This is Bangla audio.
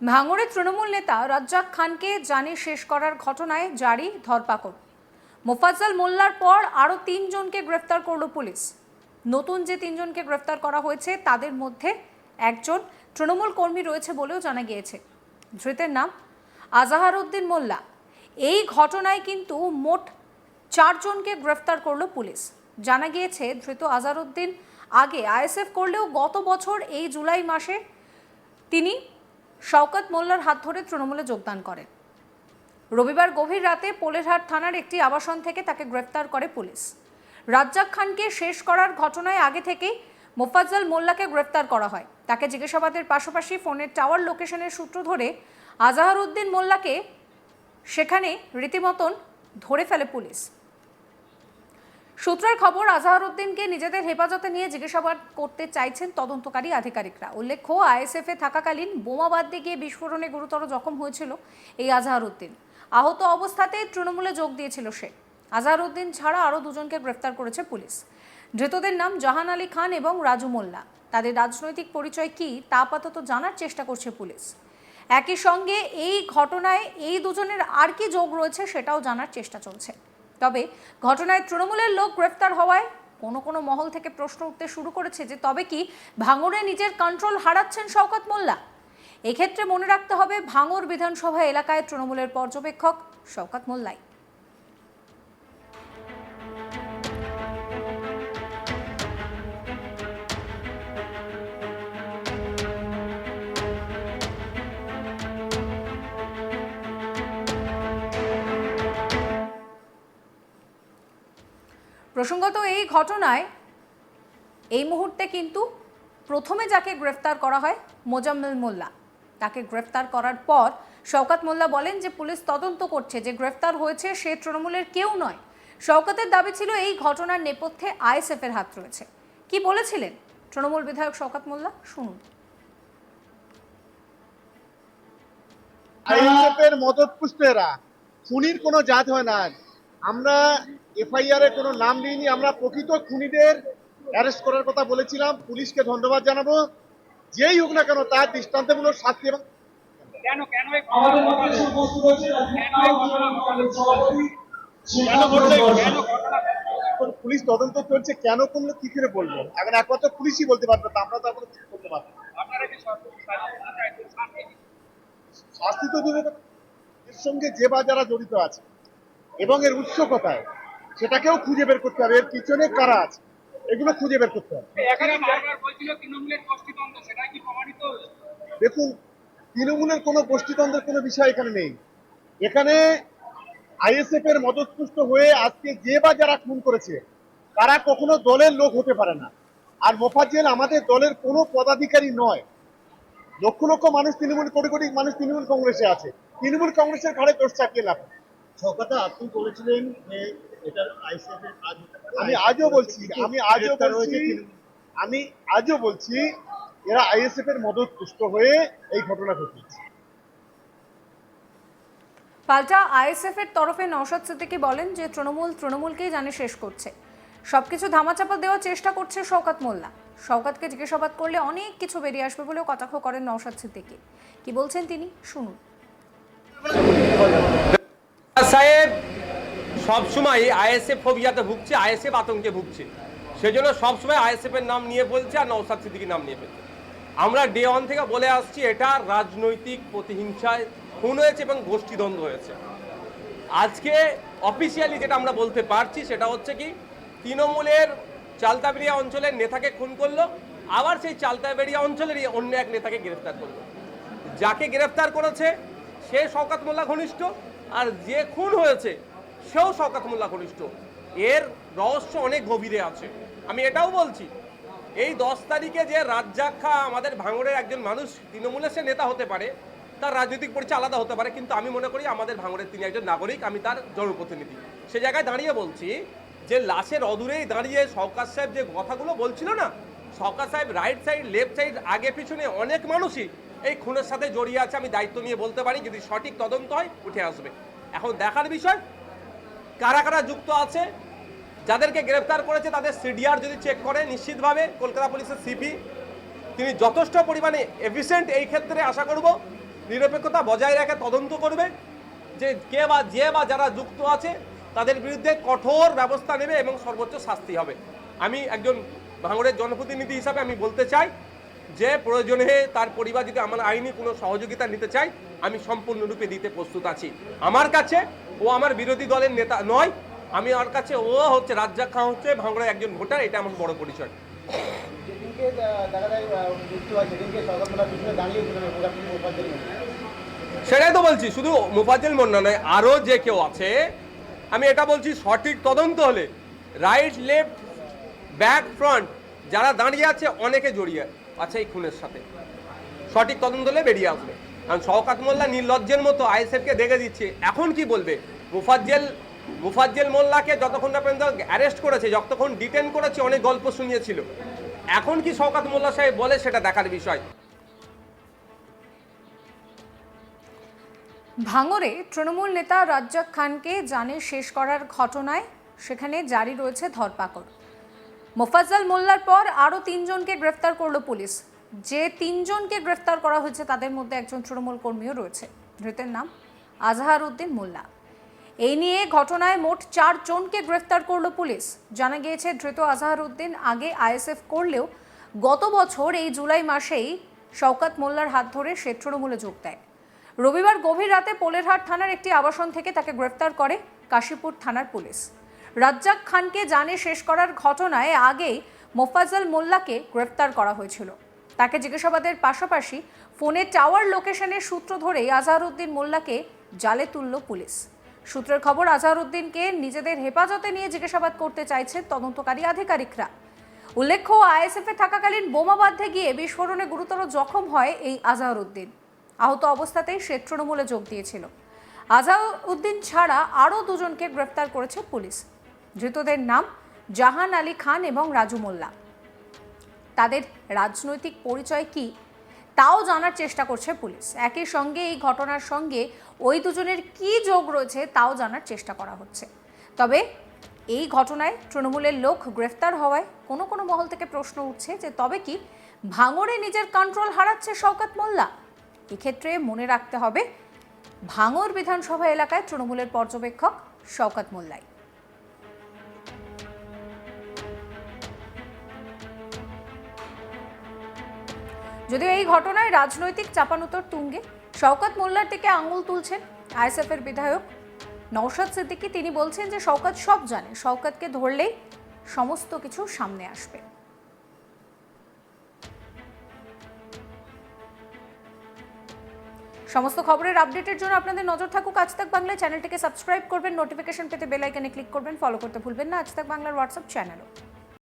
ভাঙড়ে তৃণমূল নেতা রাজ্জাক খানকে জানে শেষ করার ঘটনায় জারি ধরপাকড়। মোফাজ্জল মোল্লার পর আরও তিনজনকে গ্রেফতার করল পুলিশ। নতুন যে তিনজনকে গ্রেফতার করা হয়েছে, তাদের মধ্যে একজন তৃণমূল কর্মী রয়েছে বলেও জানা গিয়েছে। ধৃতের নাম আজাহার উদ্দিন মোল্লা। এই ঘটনায় কিন্তু মোট চারজনকে গ্রেফতার করল পুলিশ। জানা গিয়েছে, ধৃত আজারউদ্দিন আগে আইএসএফ করলেও গত বছর এই জুলাই মাসে তিনি শওকত মোল্লার হাত ধরে তৃণমূলে যোগদান করেন। রবিবার গভীর রাতে পোলেরহাট থানার একটি আবাসন থেকে তাকে গ্রেফতার করে পুলিশ। রাজ্জাক খানকে শেষ করার ঘটনায় আগে থেকেই মোফাজ্জল মোল্লাকে গ্রেফতার করা হয়। তাকে জিজ্ঞাসাবাদের পাশাপাশি ফোনের টাওয়ার লোকেশনের সূত্র ধরে আজাহার উদ্দিন মোল্লাকে সেখানে রীতিমতন ধরে ফেলে পুলিশ। সূত্রের খবর আজহার উদ্দিনকে নিজেদের হেফাজতে নিয়ে জিজ্ঞাসাবাদ করতে চাইছেন তদন্তকারী আধিকারিকরা। উল্লেখ্য, আইএসএফ থাকাকালীন বোমা বাঁধতে গিয়ে বিস্ফোরণে গুরুতর জখম হয়েছিল এই আজহার উদ্দিন আহত অবস্থাতেই তৃণমূলে যোগ দিয়েছিল সে। আজহার উদ্দিন ছাড়া আরও দুজনকে গ্রেফতার করেছে পুলিশ। ধৃতদের নাম জাহান আলী খান এবং রাজু মোল্লা। তাদের রাজনৈতিক পরিচয় কী তা আপাতত জানার চেষ্টা করছে পুলিশ। একই সঙ্গে এই ঘটনায় এই দুজনের আর কি যোগ রয়েছে সেটাও জানার চেষ্টা চলছে। তবে ঘটনায় তৃণমূলের লোক গ্রেফতার হওয়ায় কোনো কোনো মহল থেকে প্রশ্ন উঠতে শুরু করেছে যে তবে কি ভাঙড়ে নিজের কন্ট্রোল হারাচ্ছেন শওকত মোল্লা? এক্ষেত্রে মনে রাখতে হবে ভাঙর বিধানসভা এলাকায় তৃণমূলের পর্যবেক্ষক শওকত মোল্লাই। প্রসঙ্গত এই ঘটনায় এই মুহূর্তে কিন্তু প্রথমে যাকে গ্রেফতার করা হয় মোজাম্মেল মোল্লা। তাকে গ্রেফতার করার পর শওকাত মোল্লা বলেন যে পুলিশ তদন্ত করছে যে গ্রেফতার হয়েছে সে তৃণমূলের কেউ নয়। শওকাতের দাবি ছিল এই ঘটনার নেপথ্যে আইএসএফ এর হাত রয়েছে। কি বলেছিলেন তৃণমূল বিধায়ক শওকাত মোল্লা? শুনুন। আইএসএফের মদত পুষ্ট এরা। খুনির কোনো জাত হয় না আমরা এফআইআর এ কোনো নাম দিইনি আমরা প্রকৃত খুনিদের অ্যারেস্ট করার কথা বলেছিলাম পুলিশকে ধন্যবাদ জানাব। যেই হোক না কেন তার দৃষ্টান্তমূলক শাস্তি এবং কেন কেন পুলিশ তদন্ত চলছে কেন করল কি করে বলব? এখন একমাত্র পুলিশই বলতে পারবে তা আমরা তো এখন কিছু বলতে পারব শাস্তি চাইছেন শাস্তি শাস্তি তো এর সঙ্গে যে বা যারা জড়িত আছে এবং এর উৎস কোথায়? সেটাকেও খুঁজে বের করতে হবে। এর পিছনে কারা আছে? এগুলো খুঁজে বের করতে হবে? দেখুন তৃণমূলের কোনো গোষ্ঠীতন্ত্রের কোনো বিষয় এখানে নেই। এখানে আইএসএফ এর মদতপুষ্ট হয়ে আজকে যে বা যারা খুন করেছে তারা কখনো দলের লোক হতে পারে না। আর মোফাজ্জেল আমাদের দলের কোনো পদাধিকারী নয়। লক্ষ লক্ষ মানুষ তৃণমূল কোটি কোটি মানুষ তৃণমূল কংগ্রেসে আছে। তৃণমূল কংগ্রেসের ঘাড়ে দোষ চাপিয়ে লাভ আপনি বলেছিলেন যে এটা আইসিএফ এর কাজ আমি আজও বলছি আমি আজও বলছি আমি আজও বলছি এরা আইএসএফ এর মদত পুষ্ট হয়ে এই ঘটনা ঘটিয়েছে। পাল্টা আইএসএফ এর তরফে নওশাদ সিদ্দিকী বলেন যে তৃণমূল তৃণমূলকেই জানে শেষ করছে। সবকিছু ধামাচাপা দেওয়ার চেষ্টা করছে শওকাত মোল্লা। শওকাতকে জিজ্ঞাসাবাদ করলে অনেক কিছু বেরিয়ে আসবে বলেও কটাক্ষ করেন নওশাদ সিদ্দিকী। কি বলছেন তিনি? শুনুন। সাহেব সবসময় আইএসএফ ফোবিয়াতে ভুগছে, আইএসএফ আতঙ্কে ভুগছে। সেজন্য সবসময় আইএসএফ এর নাম নিয়ে বলছে আর নৌসাদ সিদ্দিকির নাম নিয়ে ফেলছে আমরা ডে ওয়ান থেকে বলে আসছি, এটা রাজনৈতিক প্রতিহিংসায় খুন হয়েছে এবং গোষ্ঠীদ্বন্দ্ব হয়েছে। আজকে অফিসিয়ালি যেটা আমরা বলতে পারছি, সেটা হচ্ছে কি, তৃণমূলের চালতাবেড়িয়া অঞ্চলের নেতাকে খুন করল, আবার সেই চালতাবেড়িয়া অঞ্চলেরই অন্য এক নেতাকে গ্রেফতার করল। যাকে গ্রেফতার করেছে, সে শওকাত মোল্লা ঘনিষ্ঠ আর যে খুন হয়েছে, সেও শওকাত মোল্লা ঘনিষ্ঠ। এর রহস্য অনেক গভীরে আছে। আমি এটাও বলছি, এই দশ তারিখে যে রাজ্জাক খা আমাদের ভাঙড়ের একজন মানুষ, তৃণমূলের সে নেতা হতে পারে, তার রাজনৈতিক পরিচয় আলাদা হতে পারে, কিন্তু আমি মনে করি আমাদের ভাঙড়ের তিনি একজন নাগরিক, আমি তার জনপ্রতিনিধি। সে জায়গায় দাঁড়িয়ে বলছি যে লাশের অদূরেই দাঁড়িয়ে সরকার সাহেব যে কথাগুলো বলছিল না সরকার সাহেব রাইট সাইড লেফট সাইড আগে পিছনে অনেক মানুষই এই খুনের সাথে জড়িয়ে আছে, আমি দায়িত্ব নিয়ে বলতে পারি, যদি সঠিক তদন্ত হয়, উঠে আসবে। এখন দেখার বিষয়, কারা কারা যুক্ত আছে, যাদেরকে গ্রেফতার করেছে, তাদের সিডিআর যদি চেক করে, নিশ্চিতভাবে কলকাতা পুলিশের সিপি তিনি যথেষ্ট পরিমাণে এফিসিয়েন্ট এই ক্ষেত্রে আশা করব, নিরপেক্ষতা বজায় রেখে তদন্ত করবে, যে কে বা, যে বা যারা যুক্ত আছে, তাদের বিরুদ্ধে কঠোর ব্যবস্থা নেবে এবং সর্বোচ্চ শাস্তি হবে। আমি একজন ভাঙড়ের জনপ্রতিনিধি হিসাবে আমি বলতে চাই যে প্রয়োজনে তার পরিবার যদি আমার আইনি কোনো সহযোগিতা নিতে চাই আমি সম্পূর্ণরূপে দিতে প্রস্তুত আছি। আমার কাছে ও আমার বিরোধী দলের নেতা নয় আমি ওর কাছে ও হচ্ছে রাজ্জাক হচ্ছে ভাঙড়ের একজন ভোটার এটা আমার বড় পরিচয়। সেটাই তো বলছি শুধু মুফাজ্জল মন্না নয় আরও যে কেউ আছে আমি এটা বলছি সঠিক তদন্ত হলে রাইট লেফট ব্যাক ফ্রন্ট যারা দাঁড়িয়ে আছে অনেকে জড়িয়ে। আছে এই খুনের সাথে। সঠিক তদন্ত হলে বেরিয়ে আসবে। কারণ শওকাত মোল্লা নির্লজ্জের মতো আইএসএফকে দেখে দিচ্ছে। এখন কি বলবে? মুফাজ্জেল মুফাজ্জেল মোল্লাকে যতক্ষণ না পর্যন্ত অ্যারেস্ট করেছে, যতক্ষণ ডিটেন করেছে, অনেক গল্প শুনিয়েছিল। এখন কি শওকাত মোল্লা সাহেব বলে সেটা দেখার বিষয়। ভাঙরে তৃণমূল নেতা রাজ্জাক খানকে জানে শেষ করার ঘটনায়, সেখানে জারি রয়েছে ধরপাকড়। মোফাজ্জল মোল্লার পর আরও তিনজনকে গ্রেফতার করল পুলিশ। যে তিনজনকে গ্রেফতার করা হয়েছে, তাদের মধ্যে একজন তৃণমূল কর্মীও রয়েছে। ধৃতের নাম আজহার উদ্দিন মোল্লা। এই নিয়ে ঘটনায় মোট চারজনকে গ্রেফতার করল পুলিশ। জানা গিয়েছে, ধৃত আজহার উদ্দিন আগে আইএসএফ করলেও গত বছর এই জুলাই মাসেই শওকাত মোল্লার হাত ধরে সে তৃণমূলে যোগ দেয়। রবিবার গভীর রাতে পোলেরহাট থানার একটি আবাসন থেকে তাকে গ্রেফতার করে কাশীপুর থানার পুলিশ। রাজ্জাক খানকে জানে শেষ করার ঘটনায় আগেই মোফাজল মোল্লাকে গ্রেফতার করা হয়েছিল। তাকে জিজ্ঞাসাবাদের পাশাপাশি ফোনে টাওয়ার লোকেশনের সূত্র ধরেই আজহারউদ্দিন মোল্লাকে জালে তুলল পুলিশ। সূত্রের খবর, আজহারউদ্দিনকে নিজেদের হেফাজতে নিয়ে জিজ্ঞাসাবাদ করতে চাইছে তদন্তকারী আধিকারিকরা। উল্লেখ্য, আইএসএফে থাকাকালীন বোমা বাঁধতে গিয়ে বিস্ফোরণে গুরুতর জখম হয় এই আজহারউদ্দিন। আহত অবস্থাতেই সে তৃণমূলে যোগ দিয়েছিল। আজহারউদ্দিন ছাড়া আরও দুজনকে গ্রেফতার করেছে পুলিশ। ধৃতদের নাম জাহান আলী খান এবং রাজু মোল্লা। তাদের রাজনৈতিক পরিচয় কি তাও জানার চেষ্টা করছে পুলিশ। একই সঙ্গে এই ঘটনার সঙ্গে ওই দুজনের কি যোগ রয়েছে তাও জানার চেষ্টা করা হচ্ছে। তবে এই ঘটনায় তৃণমূলের লোক গ্রেফতার হওয়ায় কোনো কোনো মহল থেকে প্রশ্ন উঠছে যে তবে কি ভাঙড়ে নিজের কন্ট্রোল হারাচ্ছে শওকত মোল্লা? এক্ষেত্রে মনে রাখতে হবে ভাঙর বিধানসভা এলাকায় তৃণমূলের পর্যবেক্ষক শওকত মোল্লাই। যদিও এই ঘটনায় রাজনৈতিক চাপানুতর তুঙ্গে। শওকত মোল্লার দিকে আঙুল তুলছেন আইএসএফ এর বিধায়ক নওশাদ সিদ্দিকী। তিনি বলছেন যে শওকত সব জানে, শওকতকে ধরলেই সমস্ত কিছু সামনে আসবে। সমস্ত খবরের আপডেটের জন্য আপনাদের নজর থাকুক আজ তাক বাংলা চ্যানেলটিকে সাবস্ক্রাইব করবেন, নোটিফিকেশন পেতে বেল আইকনে ক্লিক করবেন, ফলো করতে ভুলবেন না। আজ তাক বাংলার হোয়াটসঅ্যাপ চ্যানেলও।